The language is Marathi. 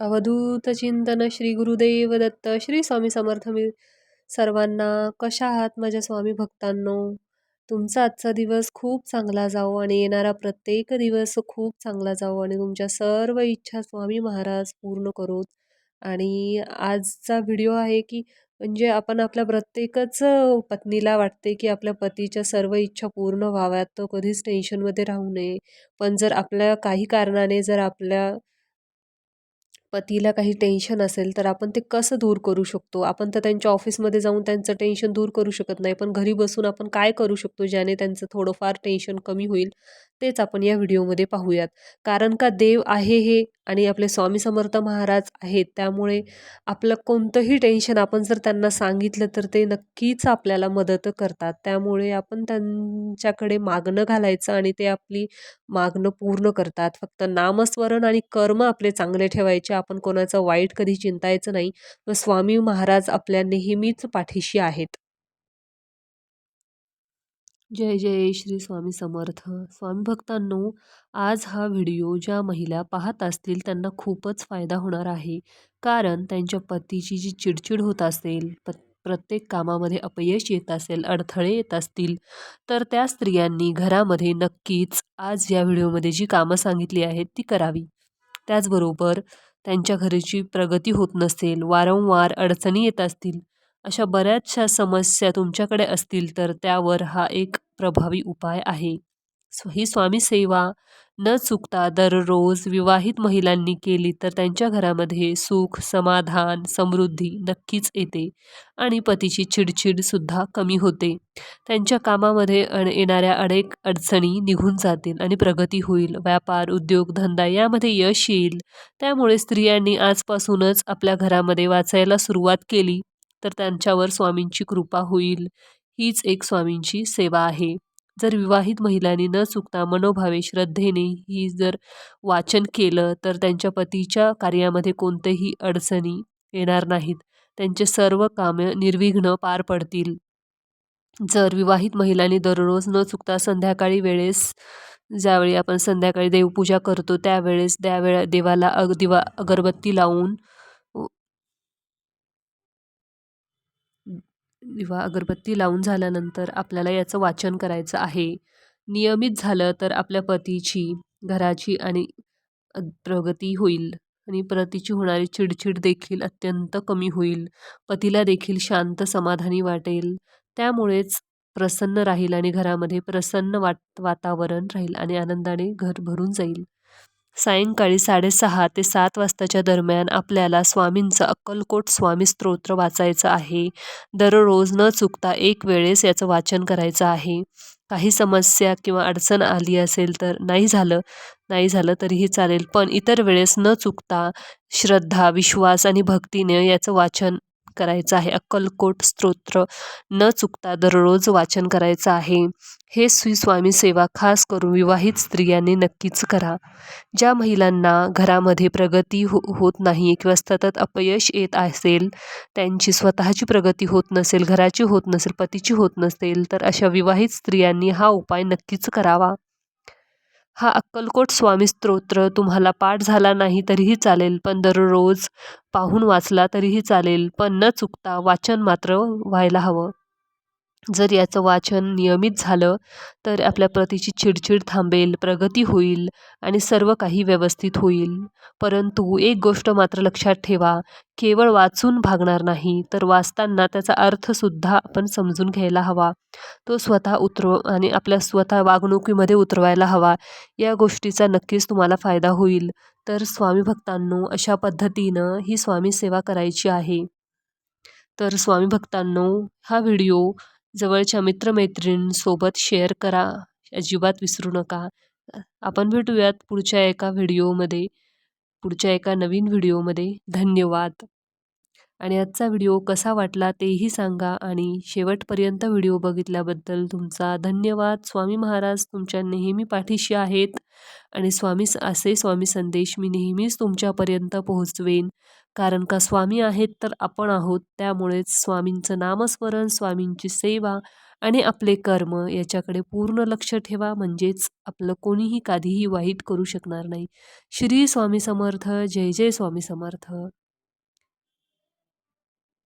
अवधूत चिंतन श्री गुरुदेव दत्त श्री स्वामी समर्थ मी सर्वांना कशा आहात माझ्या स्वामी भक्तांनो? तुमचा आजचा दिवस खूप चांगला जावो आणि येणारा प्रत्येक दिवस खूप चांगला जावो आणि तुमच्या सर्व इच्छा स्वामी महाराज पूर्ण करोत आणि आजचा व्हिडिओ आहे की म्हणजे आपण आपल्या प्रत्येकच पत्नीला वाटते की आपल्या पतीच्या सर्व इच्छा पूर्ण व्हाव्यात तो कधीच टेन्शनमध्ये राहू नये. पण जर आपल्या काही कारणाने जर आपल्या पतीला काही टेन्शन असेल तर आपण ते कसं दूर करू शकतो? आपण तर त्यांच्या ऑफिसमध्ये जाऊन त्यांचं टेन्शन दूर करू शकत नाही पण घरी बसून आपण काय करू शकतो ज्याने त्यांचं थोडंफार टेन्शन कमी होईल? तेच आपण या व्हिडिओमध्ये पाहूयात. कारण का देव आहे हे आणि आपले स्वामी समर्थ महाराज आहेत त्यामुळे आपलं कोणतंही टेन्शन आपण जर त्यांना सांगितलं तर ते नक्कीच आपल्याला मदत करतात. त्यामुळे आपण त्यांच्याकडे मागणं घालायचं आणि ते आपली मागणं पूर्ण करतात. फक्त नामस्मरण आणि कर्म आपले चांगले ठेवायचे आपण कोणाचं वाईट कधी चिंतायचं नाही. व स्वामी महाराज आपल्या नेहमीच पाठीशी आहेत. जय जय श्री स्वामी समर्थ. स्वामी भक्तांनो आज हा व्हिडिओ ज्या महिला पाहत असतील त्यांना खूपच फायदा होणार आहे. कारण त्यांच्या पतीची जी चिडचिड होत असेल प प्रत्येक कामामध्ये अपयश येत असेल अडथळे येत असतील तर त्या स्त्रियांनी घरामध्ये नक्कीच आज या व्हिडिओमध्ये जी कामं सांगितली आहेत ती करावी. त्याचबरोबर त्यांच्या घरीची प्रगती होत नसेल वारंवार अडचणी येत असतील अशा बऱ्याचशा समस्या तुमच्याकडे असतील तर त्यावर हा एक प्रभावी उपाय आहे. ही स्वामीसेवा न चुकता दररोज विवाहित महिलांनी केली तर त्यांच्या घरामध्ये सुख समाधान समृद्धी नक्कीच येते आणि पतीची चिडचिडसुद्धा कमी होते. त्यांच्या कामामध्ये येणाऱ्या अनेक अडचणी निघून जातील आणि प्रगती होईल. व्यापार उद्योगधंदा यामध्ये यश येईल. त्यामुळे स्त्रियांनी आजपासूनच आपल्या घरामध्ये वाचायला सुरुवात केली. तर त्यांच्यावर स्वामींची कृपा होईल. हीच एक स्वामींची सेवा आहे. जर विवाहित महिलांनी न चुकता मनोभावे श्रद्धेने ही जर वाचन केलं तर त्यांच्या पतीच्या कार्यामध्ये कोणतेही अडचणी येणार नाहीत. त्यांचे सर्व कामे निर्विघ्न पार पडतील. जर विवाहित महिलांनी दररोज न चुकता संध्याकाळी वेळेस ज्यावेळी आपण संध्याकाळी देवपूजा करतो त्यावेळेस त्यावेळा देवाला अग दिवा अगरबत्ती लावून किंवा अगरबत्ती लावून झाल्यानंतर आपल्याला याचं वाचन करायचं आहे. नियमित झालं तर आपल्या पतीची घराची आणि प्रगती होईल आणि प्रतीची होणारी चिडचिड देखील अत्यंत कमी होईल. पतीला देखील शांत समाधानी वाटेल. त्यामुळेच प्रसन्न राहील आणि घरामध्ये प्रसन्न वाट वातावरण राहील आणि आनंदाने घर भरून जाईल. सायंकाळी साडेसहा ते सात वाजताच्या दरम्यान आपल्याला स्वामींचं अक्कलकोट स्वामी स्तोत्र वाचायचं आहे. दररोज न चुकता एक वेळेस याचं वाचन करायचं आहे. काही समस्या किंवा अडचण आली असेल तर नाही झालं नाही झालं तरीही चालेल पण इतर वेळेस न चुकता श्रद्धा विश्वास आणि भक्तीने याचं वाचन करायचं आहे. अक्कलकोट स्तोत्र न चुकता दररोज वाचन करायचं आहे. हे श्री स्वामी सेवा खास करून विवाहित स्त्रियांनी नक्कीच करा. ज्या महिलांना घरामध्ये प्रगती हो होत नाही किंवा सतत अपयश येत असेल त्यांची स्वतःची प्रगती होत नसेल घराची होत नसेल पतीची होत नसेल तर अशा विवाहित स्त्रियांनी हा उपाय नक्कीच करावा. हा अक्कलकोट स्वामी स्तोत्र तुम्हाला पाठ झाला नाही तरीही चालेल पण दररोज पाहून वाचला तरीही चालेल पण न चुकता वाचन मात्र व्हायला हवं. जर याचं वाचन नियमित झालं तर आपल्या प्रतीची चिडचिड थांबेल प्रगती होईल आणि सर्व काही व्यवस्थित होईल. परंतु एक गोष्ट मात्र लक्षात ठेवा केवळ वाचून भागणार नाही तर वाचताना त्याचा अर्थसुद्धा आपण समजून घ्यायला हवा. तो स्वतः उतरव आणि आपल्या स्वतः वागणुकीमध्ये उतरवायला हवा या गोष्टीचा नक्कीच तुम्हाला फायदा होईल. तर स्वामी भक्तांनो अशा पद्धतीनं ही स्वामी सेवा करायची आहे. तर स्वामी भक्तांनो हा व्हिडिओ जवळच्या मित्रमैत्रिणींसोबत शेअर करा. अजिबात विसरू नका. आपण भेटूयात पुढच्या एका व्हिडिओमध्ये. पुढच्या एका नवीन व्हिडिओमध्ये. धन्यवाद. आणि आजचा व्हिडिओ कसा वाटला तेही सांगा आणि शेवटपर्यंत व्हिडिओ बघितल्याबद्दल तुमचा धन्यवाद. स्वामी महाराज तुमच्या नेहमी पाठीशी आहेत. आणि स्वामी असे स्वामी संदेश मी नेहमीच तुमच्यापर्यंत पोहोचवेन. कारण का स्वामी आहेत तर आपण आहोत त्यामुळेच स्वामींचं नामस्मरण स्वामींची सेवा आणि आपले कर्म याच्याकडे पूर्ण लक्ष ठेवा. म्हणजेच आपलं कोणीही कधीही वाईट करू शकणार नाही. श्री स्वामी समर्थ जय जय स्वामी समर्थ.